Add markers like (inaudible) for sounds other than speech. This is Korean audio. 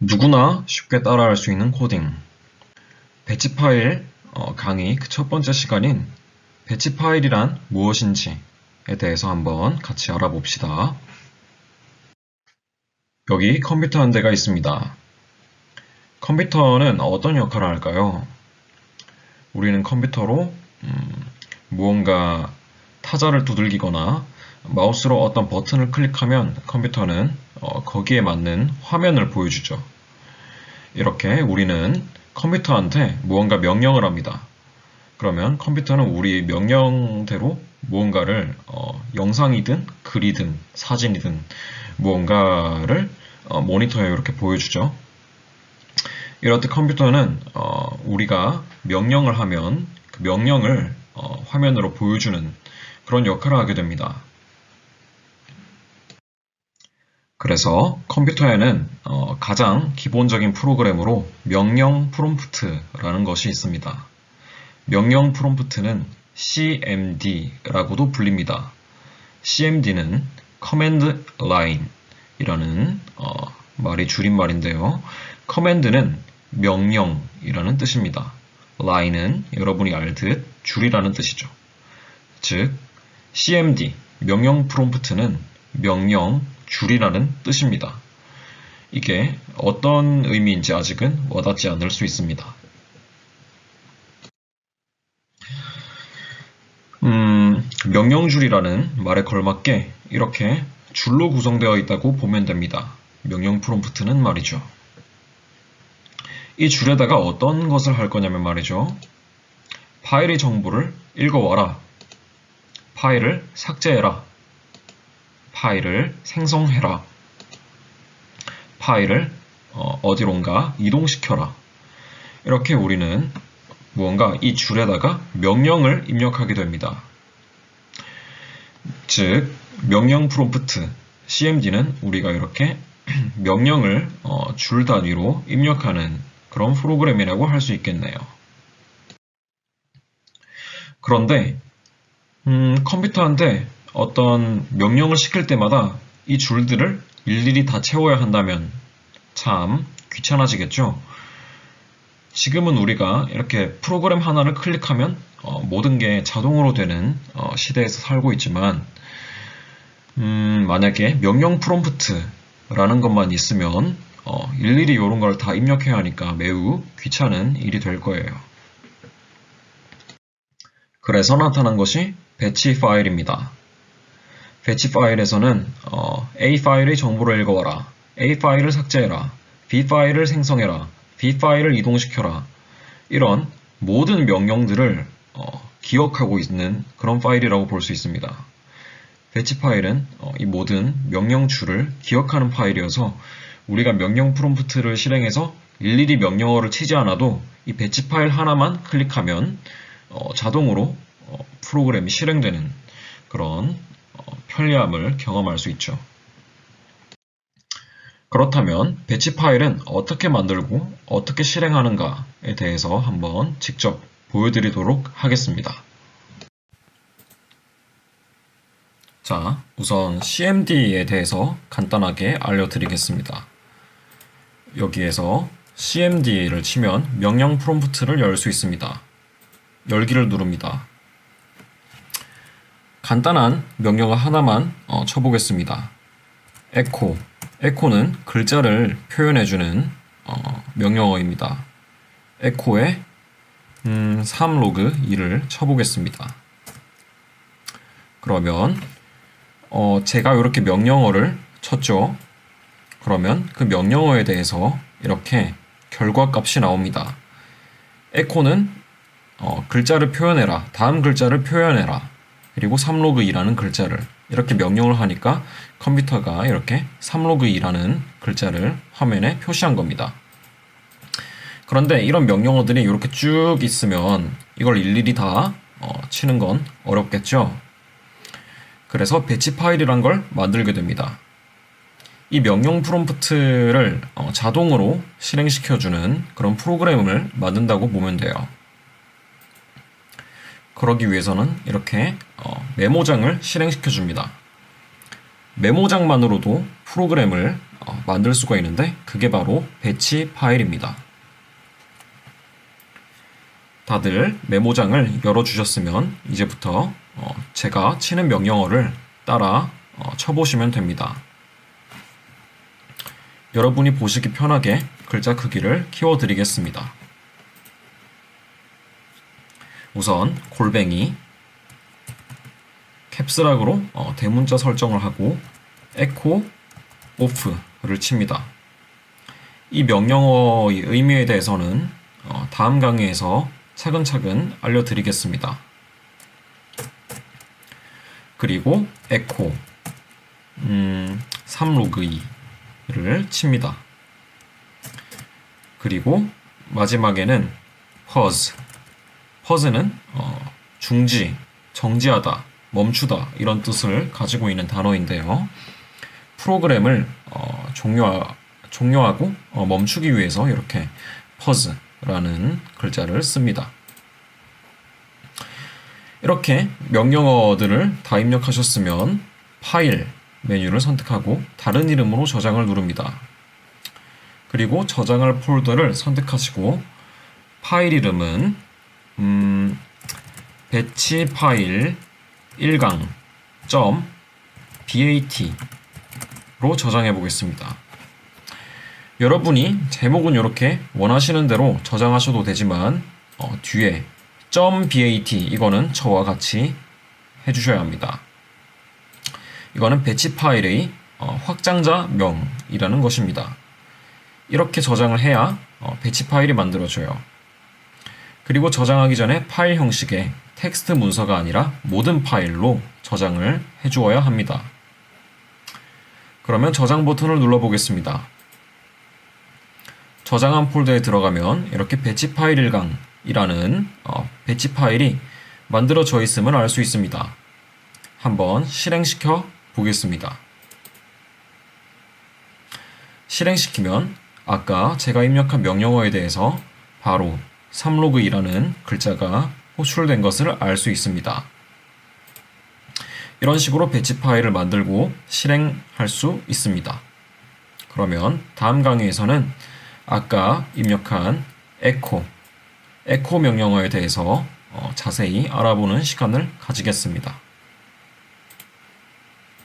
누구나 쉽게 따라할 수 있는 코딩. 배치 파일 어, 강의 그 첫 번째 시간인 배치 파일이란 무엇인지에 대해서 한번 같이 알아봅시다. 여기 컴퓨터 한 대가 있습니다. 컴퓨터는 어떤 역할을 할까요? 우리는 컴퓨터로 음, 무언가 타자를 두들기거나 마우스로 어떤 버튼을 클릭하면 컴퓨터는 어, 거기에 맞는 화면을 보여주죠. 이렇게 우리는 컴퓨터한테 무언가 명령을 합니다. 그러면 컴퓨터는 우리 명령대로 무언가를 어, 영상이든 글이든 사진이든 무언가를 어, 모니터에 이렇게 보여주죠. 때 컴퓨터는 어, 우리가 명령을 하면 그 명령을 어, 화면으로 보여주는 그런 역할을 하게 됩니다. 그래서 컴퓨터에는 어, 가장 기본적인 프로그램으로 명령 프롬프트라는 것이 있습니다. 명령 프롬프트는 CMD라고도 불립니다. CMD는 Command Line이라는 어, 말이 줄임말인데요. Command는 명령이라는 뜻입니다. Line은 여러분이 알듯 줄이라는 뜻이죠. 즉, CMD, 명령 프롬프트는 명령 줄이라는 뜻입니다. 이게 어떤 의미인지 아직은 와닿지 않을 수 있습니다. 음, 명령줄이라는 말에 걸맞게 이렇게 줄로 구성되어 있다고 보면 됩니다. 명령 프롬프트는 말이죠. 이 줄에다가 어떤 것을 할 거냐면 말이죠. 파일의 정보를 읽어와라. 파일을 삭제해라. 파일을 생성해라. 파일을 어, 디론가 이동시켜라. 이렇게 우리는 무언가 이 줄에다가 명령을 입력하게 됩니다. 즉, 명령 프롬프트, CMD는 우리가 이렇게 (clears throat) 명령을 어, 줄 단위로 입력하는 그런 프로그램이라고 할 수 있겠네요. 그런데 음, 컴퓨터한테 어떤 명령을 시킬 때마다 이 줄들을 일일이 다 채워야 한다면 참 귀찮아지겠죠? 지금은 우리가 이렇게 프로그램 하나를 클릭하면 어, 모든 게 자동으로 되는 어, 시대에서 살고 있지만 음, 만약에 명령 프롬프트라는 것만 있으면 어, 일일이 이런 걸 다 입력해야 하니까 매우 귀찮은 일이 될 거예요. 그래서 나타난 것이 배치 파일입니다. 배치 파일에서는 어, A 파일의 정보를 읽어와라, A 파일을 삭제해라, B 파일을 생성해라, B 파일을 이동시켜라. 이런 모든 명령들을 어, 기억하고 있는 그런 파일이라고 볼 수 있습니다. 배치 파일은 어, 이 모든 명령줄을 기억하는 파일이어서 우리가 명령 프롬프트를 실행해서 일일이 명령어를 치지 않아도 이 배치 파일 하나만 클릭하면 어, 자동으로 어, 프로그램이 실행되는 그런 어, 편리함을 경험할 수 있죠. 그렇다면 배치 파일은 어떻게 만들고 어떻게 실행하는가에 대해서 한번 직접 보여드리도록 하겠습니다. 자, 우선 CMD에 대해서 간단하게 알려드리겠습니다. 여기에서 CMD를 치면 명령 프롬프트를 열 수 있습니다. 열기를 누릅니다. 간단한 명령어 하나만 어, 쳐보겠습니다. echo. echo는 글자를 표현해주는 어, 명령어입니다. echo에 음, 3로그 2를 쳐보겠습니다. 그러면 어, 제가 이렇게 명령어를 쳤죠. 그러면 그 명령어에 대해서 이렇게 결과값이 나옵니다. echo는 어, 글자를 표현해라. 다음 글자를 표현해라. 그리고 3로그 2라는 글자를 이렇게 명령을 하니까 컴퓨터가 이렇게 3로그 2라는 글자를 화면에 표시한 겁니다. 그런데 이런 명령어들이 이렇게 쭉 있으면 이걸 일일이 다 어, 치는 건 어렵겠죠. 그래서 배치 파일이란 걸 만들게 됩니다. 이 명령 프롬프트를 어, 자동으로 실행시켜주는 그런 프로그램을 만든다고 보면 돼요. 그러기 위해서는 이렇게 어, 메모장을 실행시켜 줍니다. 메모장만으로도 프로그램을 어, 어, 만들 수가 있는데 그게 바로 배치 파일입니다. 다들 메모장을 열어주셨으면 이제부터 어, 제가 치는 명령어를 따라 어, 쳐보시면 됩니다. 여러분이 보시기 편하게 글자 크기를 키워드리겠습니다. 우선 골뱅이 캡스락으로 어, 대문자 설정을 하고 에코 오프를 칩니다. 이 명령어의 의미에 대해서는 어, 다음 강의에서 차근차근 알려드리겠습니다. 그리고 에코 음, 3로그2를 칩니다. 그리고 마지막에는 pause pause는 어, 중지, 정지하다, 멈추다 이런 뜻을 가지고 있는 단어인데요. 프로그램을 어, 종료하, 종료하고 어, 멈추기 위해서 이렇게 pause라는 글자를 씁니다. 이렇게 명령어들을 다 입력하셨으면 파일 메뉴를 선택하고 다른 이름으로 저장을 누릅니다. 그리고 저장할 폴더를 선택하시고 파일 이름은 음, 배치 파일 1강 .bat로 저장해 보겠습니다. 여러분이 제목은 이렇게 원하시는 대로 저장하셔도 되지만 어, 뒤에 .bat 이거는 저와 같이 해주셔야 합니다. 이거는 배치 파일의 어, 확장자 명이라는 것입니다. 이렇게 저장을 해야 어, 배치 파일이 만들어져요. 그리고 저장하기 전에 파일 형식의 텍스트 문서가 아니라 모든 파일로 저장을 해주어야 합니다. 그러면 저장 버튼을 눌러보겠습니다. 저장한 폴더에 들어가면 이렇게 배치 파일 1강이라는 어, 배치 파일이 만들어져 있음을 알 수 있습니다. 한번 실행시켜 보겠습니다. 실행시키면 아까 제가 입력한 명령어에 대해서 바로 3로그이라는 글자가 호출된 것을 알 수 있습니다. 이런 식으로 배치 파일을 만들고 실행할 수 있습니다. 그러면 다음 강의에서는 아까 입력한 echo, echo 명령어에 대해서 어, 자세히 알아보는 시간을 가지겠습니다.